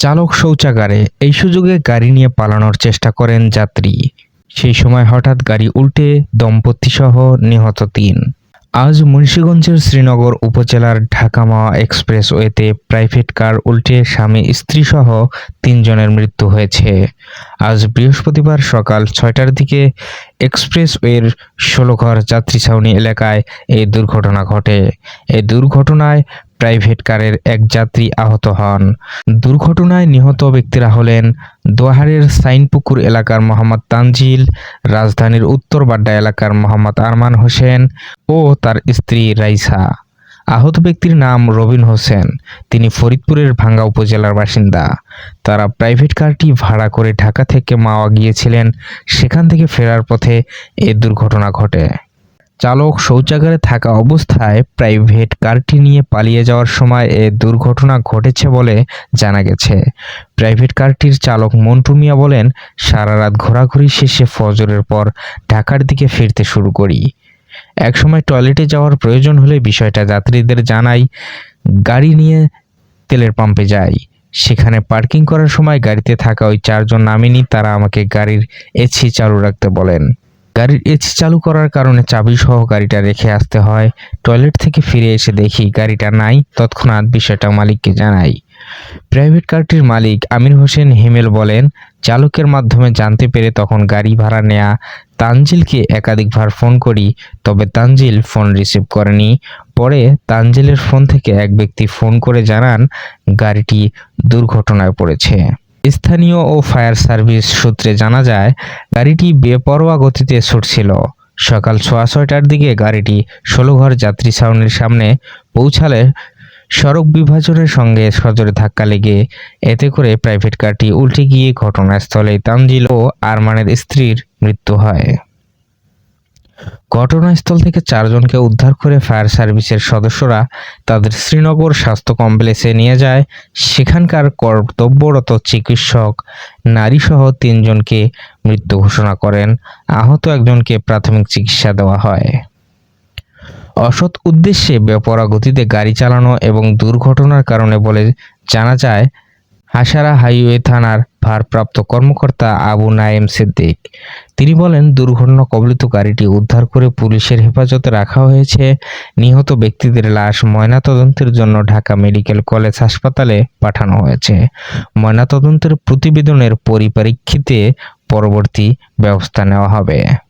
চালক শৌচাগারে এই সুযোগে গাড়ি নিয়ে পালানোর চেষ্টা করেন যাত্রী। সেই সময় হঠাৎ গাড়ি উল্টে দম্পতিসহ নিহত তিন। আজ মুন্সীগঞ্জের শ্রীনগর উপজেলার ঢাকামাওয়া এক্সপ্রেসওয়েতে প্রাইভেট কার উল্টে স্বামী স্ত্রীসহ তিনজনের মৃত্যু হয়েছে। আজ বৃহস্পতিবার সকাল ছয়টার দিকে এক্সপ্রেসওয়ের ষোলঘর যাত্রী ছাউনি এলাকায় এই দুর্ঘটনা ঘটে। এই দুর্ঘটনায় প্রাইভেট কারের এক যাত্রী আহত হন। দুর্ঘটনায় নিহত ব্যক্তিরা হলেন দোহারের সাইনপুকুর এলাকার মোহাম্মদ তানজিল, রাজধানীর উত্তর বাড্ডা এলাকার মোহাম্মদ আরমান হোসেন ও তার স্ত্রী রাইসা। আহত ব্যক্তির নাম রবিন হোসেন। তিনি ফরিদপুরের ভাঙ্গা উপজেলার বাসিন্দা। তারা প্রাইভেট কারটি ভাড়া করে ঢাকা থেকে মাওয়া গিয়েছিলেন। সেখান থেকে ফেরার পথে এ দুর্ঘটনা ঘটে। চালক শৌচাগারে থাকা অবস্থায় প্রাইভেট কারটি নিয়ে পালিয়ে যাওয়ার সময় এ দুর্ঘটনা ঘটেছে বলে জানা গেছে। প্রাইভেট কারটির চালক মন্টু মিয়া বলেন, সারা রাত ঘোরাঘুরি শেষে ফজরের পর ঢাকার দিকে ফিরতে শুরু করি। একসময় টয়লেটে যাওয়ার প্রয়োজন হলে বিষয়টা যাত্রীদের জানাই, গাড়ি নিয়ে তেলের পাম্পে যাই। সেখানে পার্কিং করার সময় গাড়িতে থাকা ওই চারজন নামেনি, তারা আমাকে গাড়ির এসি চালু রাখতে বলেন। গাড়ির এসি চালু করার কারণে চাবি সহ গাড়িটা রেখে আসতে হয়। টয়লেট থেকে ফিরে এসে দেখি গাড়িটা নাই। তৎক্ষণাৎ বিষয়টা মালিককে জানাই। প্রাইভেট কারটির মালিক আমির হোসেন হিমেল বলেন, চালকের মাধ্যমে জানতে পেরে তখন গাড়ি ভাড়া নেয়া তানজিলকে একাধিকবার ফোন করি, তবে তানজিল ফোন রিসিভ করেনি। পরে তানজিলের ফোন থেকে এক ব্যক্তি ফোন করে জানান, গাড়িটি দুর্ঘটনায় পড়েছে। স্থানীয় ও ফায়ার সার্ভিস সূত্রে জানা যায়, গাড়িটি বেপরোয়া গতিতে ছুটছিল। সকাল সোয়া ছয়টার দিকে গাড়িটি ষোলোঘর যাত্রী ছাউনির সামনে পৌঁছালে সড়ক বিভাজনের সঙ্গে সজোরে ধাক্কা লেগে এতে করে প্রাইভেট কারটি উল্টে গিয়ে ঘটনাস্থলে তানজিল ও আরমানের স্ত্রীর মৃত্যু হয়। ঘটনাস্থল থেকে চারজনকে উদ্ধার করে ফায়ার সার্ভিসের সদস্যরা তাদের শ্রীনগর স্বাস্থ্য কমপ্লেক্সে নিয়ে যায়। সেখানকার কর্তব্যরত চিকিৎসক নারীসহ তিনজনকে মৃত্যু ঘোষণা করেন। আহত একজনকে প্রাথমিক চিকিৎসা দেওয়া হয়। অসৎ উদ্দেশ্যে বেপরা গতিতে গাড়ি চালানো এবং দুর্ঘটনার কারণে বলে জানা যায় হাসারা হাইওয়ে থানার ভারপ্রাপ্ত কর্মকর্তা আবু নায়েম সিদ্দিক। তিনি বলেন, দুর্ঘটনা কবলিত গাড়িটি উদ্ধার করে পুলিশের হেফাজতে রাখা হয়েছে। নিহত ব্যক্তিদের লাশ ময়নাতদন্তের জন্য ঢাকা মেডিকেল কলেজ হাসপাতালে পাঠানো হয়েছে। ময়নাতদন্তের প্রতিবেদনের পরিপ্রেক্ষিতে পরবর্তী ব্যবস্থা নেওয়া হবে।